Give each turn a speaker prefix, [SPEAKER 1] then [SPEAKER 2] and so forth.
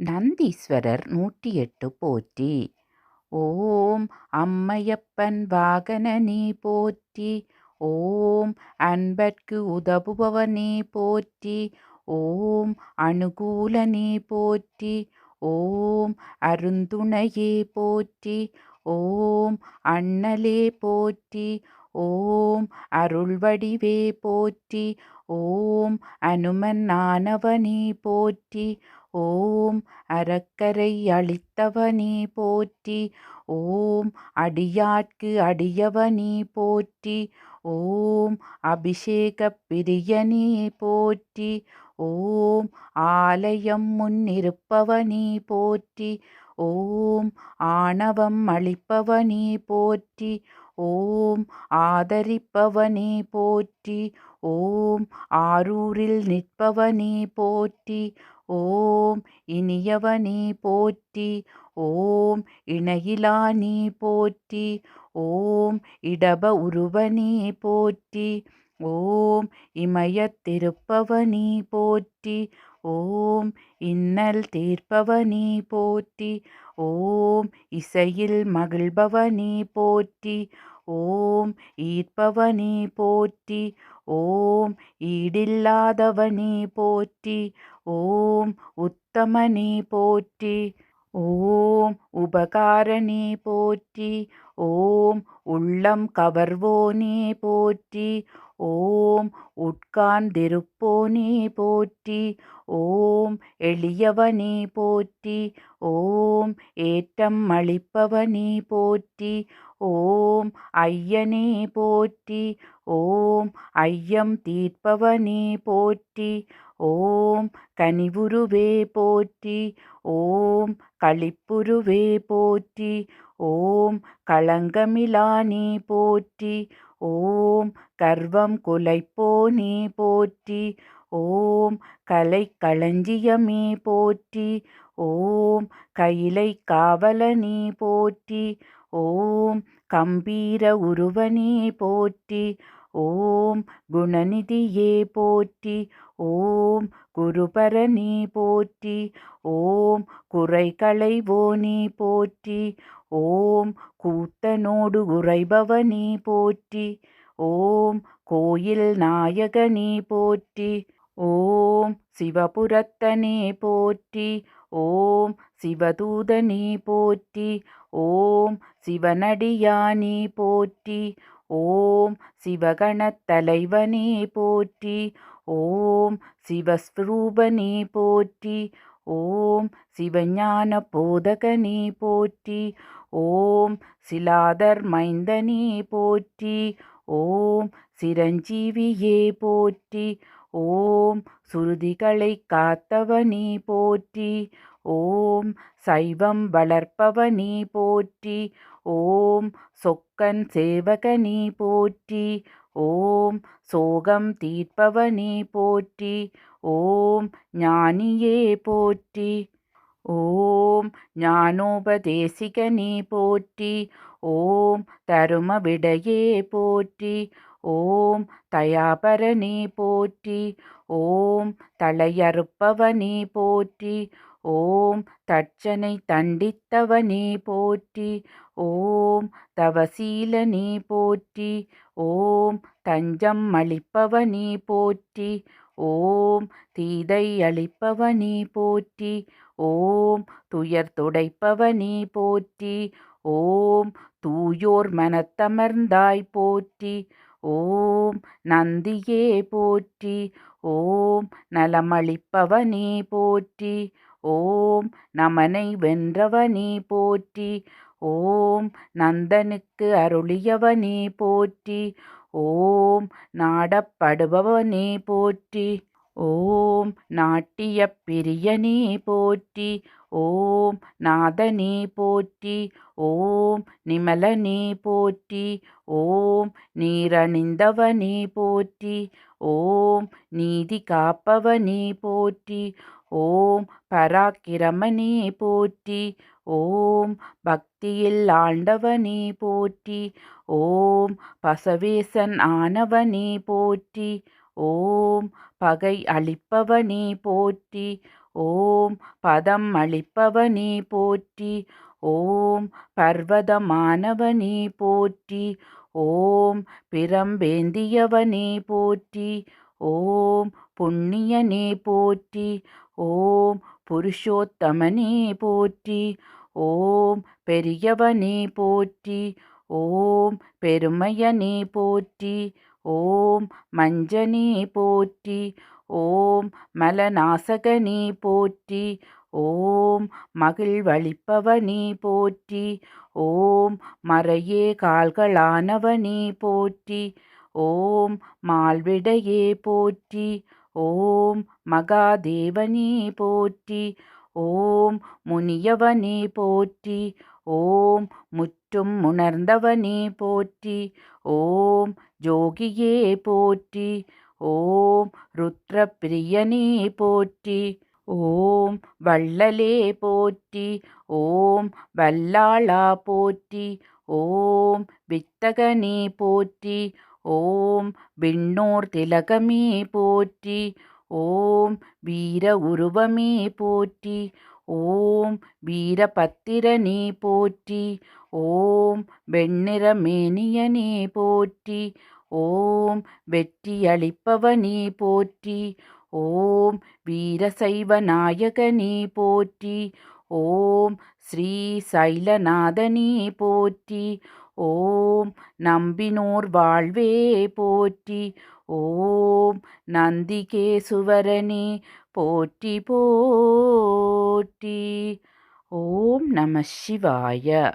[SPEAKER 1] நந்தீஸ்வரர் நூற்றி எட்டு போற்றி. ஓம் அம்மையப்பன் வாகன நீ போற்றி. ஓம் அன்பற்கு உதவுபவ நீ போற்றி. ஓம் அனுகூல நீ போற்றி. ஓம் அருந்துணையே போற்றி. ஓம் அண்ணலே போற்றி. ஓம் அருள்வடிவே போற்றி. ஓம் அனுமன் ஆனவனே போற்றி. ஓம் அறக்கரை அளித்தவனே போற்றி ஓம் அடியாட்கு அடியவனே போற்றி ஓம் அபிஷேக பிரியனே போற்றி ஓம் ஆலயம் முன்னிருப்பவனே போற்றி ஓம் ஆணவம் அளிப்பவனே போற்றி ஓம் ஆதரிப்பவனே போற்றி ஓம் ஆரூரில் நிற்பவனே போற்றி ஓம் இனியவனே போற்றி ஓம் இணையிலானே போற்றி ஓம் இடப உருவனே போற்றி ஓம் இமயத்திருப்பவனே போற்றி ஓம் இன்னல் தீர்ப்பவனே போற்றி ஓம் இசையில் மகிழ்பவனே போற்றி ஓம் ஈர்ப்பவனே போற்றி ஓம் ஈடில்லாதவனே போற்றி ஓம் உத்தமனே போற்றி ஓம் உபகாரனே போற்றி ஓம் உள்ளம் கவர்வோனே போற்றி ஓம் உட்கார்ந்திருப்போனே போற்றி ஓம் எளியவனே போற்றி ஓம் ஏற்றம் அளிப்பவனே போற்றி ஓம் ஐயனே போற்றி ஓம் ஐயம் தீர்ப்பவனே போற்றி ஓம் கனிவுருவே போற்றி ஓம் களிப்புருவே போற்றி ஓம் களங்கமிலானே போற்றி ஓம் கர்வம் குலைப்போனே போற்றி ஓம் கலை களஞ்சியமே போற்றி ஓம் கைலை காவலனே போற்றி ஓம் கம்பீர உருவனே போற்றி ஓம் குணநிதியே போற்றி ஓம் குருபரனே போற்றி ஓம் குறைகளைவோனே போற்றி ஓம் கூத்தனோடு உறைபவனே போற்றி. ஓம் கோயில் நாயகனே போற்றி. ஓம் சிவபுரத்தனே போற்றி. ஓம் சிவதூதனே போற்றி. ஓம் சிவனடியானே போற்றி. ஓம் சிவகணத்தலைவனே போற்றி. ஓம் சிவஸ்வரூபனே போற்றி. ஓம் சிவஞான போதகனே போற்றி ஓம் சிலாதர் மைந்தனே போற்றி ஓம் சிரஞ்சீவியே போற்றி ஓம் சுருதிகளை காத்தவனே போற்றி ஓம் சைவம் வளர்ப்பவனே போற்றி ஓம் சொக்கன் சேவகனே போற்றி ஓம் சோகம் தீர்ப்பவனே போற்றி ஓம் ஞானியே போற்றி ஓம் ஞானோபதேசிகனே போற்றி ஓம் தரும விடையே போற்றி ஓம் தயாபரனே போற்றி ஓம் தலையறுப்பவனே போற்றி ஓம் தட்சனை தண்டித்தவனே போற்றி ஓம் தவசீலனே போற்றி ஓம் தஞ்சம் அளிப்பவனே போற்றி ஓம் தீதை அளிப்பவனே போற்றி ஓம் துயர் துடைப்பவனே போற்றி ஓம் தூயோர் மனத்தமர்ந்தாய் போற்றி ஓம் நந்தியே போற்றி ஓம் நலமளிப்பவனே போற்றி ஓம் நமனை வென்றவனே போற்றி ஓம் நந்தனுக்கு அருளியவனே போற்றி. ஓம் நாடப்படுபவனே போற்றி. ஓம் நாட்டிய பிரியனே போற்றி. ஓம் நாதனே போற்றி. ஓம் நிமலனே போற்றி. ஓம் நீரணிந்தவனே போற்றி. ஓம் நீதி காப்பவனே போற்றி. ஓம் பராக்கிரமனே போற்றி. ஓம் பக்தியில் ஆண்டவனே போற்றி ஓம் பசவேசன் ஆனவனே போற்றி ஓம் பகை அளிப்பவனே போற்றி ஓம் பதம் அளிப்பவனே போற்றி ஓம் பர்வதமானவனே போற்றி ஓம் பிரம்பேந்தியவனே போற்றி ஓம் புண்ணியனே போற்றி ஓம் புருஷோத்தமனே போற்றி ஓம் பெரியவனே போற்றி ஓம் பெருமையனே போற்றி ஓம் மஞ்சனே போற்றி ஓம் மலநாசகனே போற்றி ஓம் மகிழ்வழிப்பவனே போற்றி ஓம் மறையே கால்களானவனே போற்றி ஓம் மால்விடையே போற்றி ஓம் மகாதேவனே போற்றி ஓம் முனியவனே போற்றி ஓம் முற்றும் உணர்ந்தவனே போற்றி ஓம் ஜோகியே போற்றி ஓம் ருத்ரப்பிரியனே போற்றி ஓம் வள்ளலே போற்றி ஓம் வல்லாளா போற்றி ஓம் வித்தகனே போற்றி ஓம் விண்ணோர் திலகமே போற்றி ஓம் வீர உருவமே போற்றி ஓம் வீரபத்திரனே போற்றி ஓம் வெண்ணிறமேனியனே போற்றி ஓம் வெற்றியளிப்பவனே போற்றி ஓம் வீரசைவநாயகனே போற்றி ஓம் ஸ்ரீ சைலநாதனே போற்றி ஓம் நம்பினோர் வாழ்வே போற்றி. ஓம் நந்திகேசுவரனே போற்றி போற்றி. ஓம் நம சிவாய.